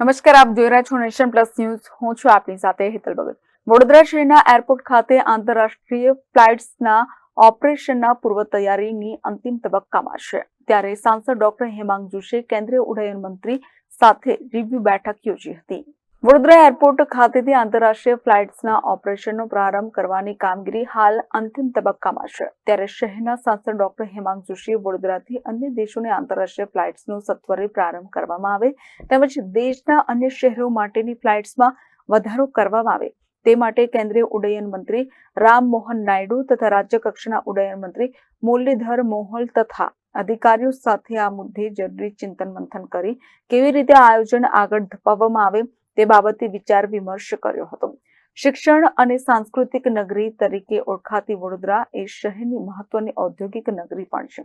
નમસ્કાર, આપ જોઈ રહ્યા છો નેશન પ્લસ ન્યૂઝ. હું છું આપની સાથે હેતલ ભગત. વડોદરા શહેરના એરપોર્ટ ખાતે આંતરરાષ્ટ્રીય ફ્લાઇટ્સના ઓપરેશનના પૂર્વ તૈયારીની અંતિમ તબક્કામાં છે ત્યારે સાંસદ ડોક્ટર હેમાંગ જોશે કેન્દ્રીય ઉડ્ડયન મંત્રી સાથે રિવ્યુ બેઠક યોજી હતી. વડોદરા એરપોર્ટ ખાતેથી આંતરરાષ્ટ્રીય ફ્લાઇટ્સના ઓપરેશનનો પ્રારંભ કરવાની કામગીરી હાલ અંતિમ તબક્કામાં છે. ત્યારે શહેરના સાંસદ ડોક્ટર હેમાંગ જોશીએ વડોદરાથી અન્ય દેશોની આંતરરાષ્ટ્રીય ફ્લાઇટ્સનો સત્વરે પ્રારંભ કરવામાં આવે તેમજ દેશના અન્ય શહેરો માટેની ફ્લાઇટ્સમાં વધારો કરવામાં આવે. તે માટે કેન્દ્રીય ઉડ્ડયન મંત્રી રામ મોહન નાયડુ તથા રાજ્ય કક્ષાના ઉડ્ડયન મંત્રી મુરલીધર મોહલ તથા અધિકારીઓ સાથે આ મુદ્દે જરૂરી ચિંતન મંથન કરી કેવી રીતે આયોજન આગળ ધપાવવામાં આવે તે બાબતે વિચાર વિમર્શ કર્યો હતો. શિક્ષણ અને સાંસ્કૃતિક નગરી તરીકે ઓળખાતી વડોદરા એ શહેરની મહત્વની ઔદ્યોગિક નગરી પણ છે.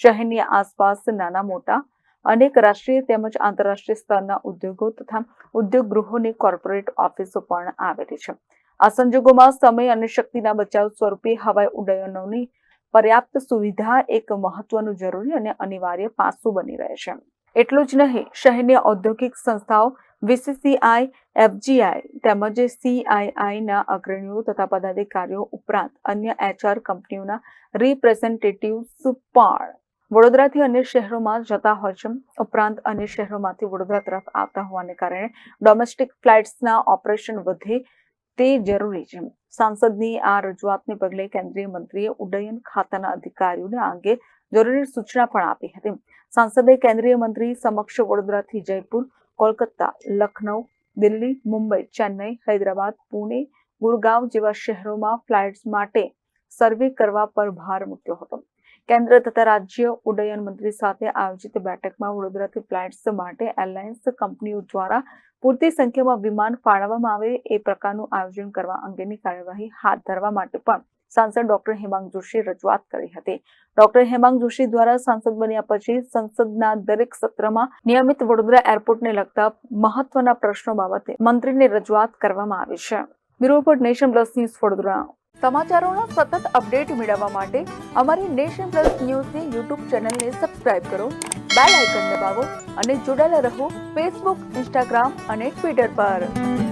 શહેરની આસપાસ નાના, મોટા અનેક રાષ્ટ્રીય તેમજ આંતરરાષ્ટ્રીય સ્તરના ઉદ્યોગો તથા ઉદ્યોગ ગૃહોની કોર્પોરેટ ઓફિસો પણ આવેલી છે. આ સંજોગોમાં સમય અને શક્તિના બચાવ સ્વરૂપે હવાઈ ઉડ્ડયનોની પર્યાપ્ત સુવિધા એક મહત્વનું જરૂરી અને અનિવાર્ય પાસું બની રહે છે. એટલું જ નહીં, શહેરની ઔદ્યોગિક સંસ્થાઓ વીસીસીઆઈ એફજીઆઈ તેમજ સીઆઈઆઈના અગ્રણીઓ તથા પદાધિકારીઓ ઉપરાંત અન્ય એચઆર કંપનીઓના રિપ્રેઝેન્ટેટિવ્સ પણ વડોદરાથી અન્ય શહેરોમાં જતા હોય છે. ઉપરાંત અન્ય શહેરોમાંથી વડોદરા તરફ આવતા હોવાને કારણે ડોમેસ્ટિક ફ્લાઇટ્સના ઓપરેશન વધે તે જરૂરી છે. સાંસદની આ રજૂઆતને પગલે કેન્દ્રીય મંત્રીએ ઉડ્ડયન ખાતાના અધિકારીઓને આ અંગે જરૂરી સૂચના પણ આપી હતી. સાંસદે કેન્દ્રીય મંત્રી સમક્ષ વડોદરાથી જયપુર કોલકાતા લખનઉ દિલ્હી, મુંબઈ, ચેન્નઈ, હૈદરાબાદ, પુણે ગુરગાંવ જેવા શહેરોમાં ફ્લાઇટ્સ માટે સર્વે કરવા પર ભાર મૂક્યો હતો. કેન્દ્ર તથા રાજ્ય ઉડ્ડયન મંત્રી સાથે આયોજિત બેઠકમાં વડોદરાથી ફ્લાઇટ્સ માટે એરલાઇન્સ કંપનીઓ દ્વારા પૂરતી સંખ્યામાં વિમાન ફાળવવામાં આવે એ પ્રકારનું આયોજન કરવા અંગેની કાર્યવાહી હાથ ધરવા માટે પણ સાંસદ ડોક્ટર હેમાંગ જોશી રજૂઆત કરી હતી. ડોક્ટર હેમાંગ જોશી દ્વારા સાંસદ બન્યા પછી સંસદના દરેક સત્રમાં નિયમિત વડોદરા એરપોર્ટને લગતા મહત્વના પ્રશ્નો બાબતે મંત્રીને રજૂઆત કરવામાં આવી છે. Bureau report nation plus news Vadodara. સમાચારોના સતત અપડેટ મેળવવા માટે અમારી નેશન પ્લસ ન્યૂઝની યુટ્યુબ ચેનલને સબસ્ક્રાઇબ કરો, બેલ આઇકન દબાવો અને જોડાયેલા રહો ફેસબુક, ઇન્સ્ટાગ્રામ અને ટ્વિટર પર.